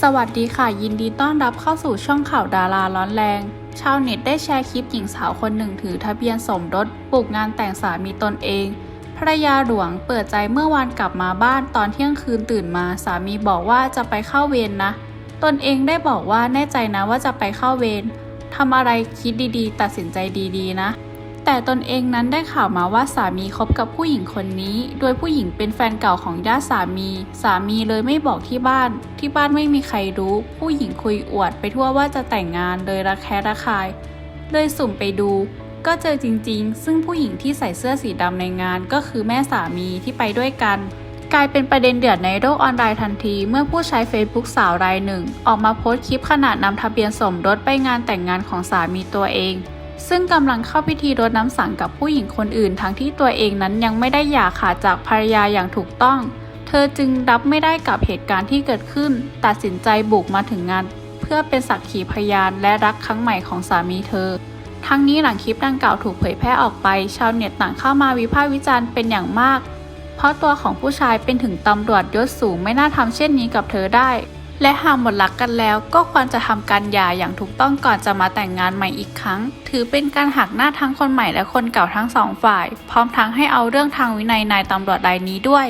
สวัสดีค่ะ ยินดีต้อนรับเข้าสู่ช่องข่าวดาราร้อนแรง ชาวเน็ตได้แชร์คลิปหญิงสาวคนหนึ่งถือทะเบียนสมรสปลูกงานแต่งสามีตนเองภรรยาหลวงเปิดใจเมื่อวานกลับมาบ้านตอนเที่ยงคืนตื่นมา สามีบอกว่าจะไปเข้าเวรนนะ ตนเองได้บอกว่าแน่ใจนะว่าจะไปเข้าเวรทำอะไรคิดดีๆ ตัดสินใจดีๆ นะ แต่ตนเองนั้นได้ข่าวมาว่าสามีคบกับผู้หญิงคนนี้ โดยผู้หญิงเป็นแฟนเก่าของญาติสามี สามีเลยไม่บอกที่บ้าน ที่บ้านไม่มีใครรู้ ผู้หญิงคุยอวดไปทั่วว่าจะแต่งงานเลยระแคะระคาย เลยสุ่มไปดู ก็เจอจริงๆ ซึ่งผู้หญิงที่ใส่เสื้อสีดำในงานก็คือแม่สามีที่ไปด้วยกันกลายเป็นประเด็นเดือดในโลกออนไลน์ทันที เมื่อผู้ใช้ Facebook สาวรายหนึ่ง ออกมาโพสต์คลิปขณะนำทะเบียนสมรสไปงานแต่งงานของสามีตัวเอง ซึ่งกำลังเข้าพิธีรดน้ำสังกับผู้หญิงคนอื่น ทั้งที่ตัวเองนั้นยังไม่ได้หย่าขาดจากภรรยาอย่างถูกต้อง เธอจึงรับไม่ได้กับเหตุการณ์ที่เกิดขึ้น ตัดสินใจบุกมาถึงงาน เพื่อเป็นสักขีพยานและรักครั้งใหม่ของสามีเธอ ทั้งนี้หลังคลิปดังกล่าวถูกเผยแพร่ออกไป ชาวเน็ตต่างเข้ามาวิพากษ์วิจารณ์เป็นอย่างมาก เพราะตัวของผู้ชายเป็นถึงตำรวจยศสูงไม่น่าทำเช่นนี้กับเธอได้ และหากหมดรักกันแล้วก็ควรจะทำการหย่าอย่างถูกต้องก่อนจะมาแต่งงานใหม่อีกครั้ง ถือเป็นการหักหน้าทั้งคนใหม่และคนเก่าทั้งสองฝ่าย พร้อมทั้งให้เอาเรื่องทางวินัยนายตำรวจรายนี้ด้วย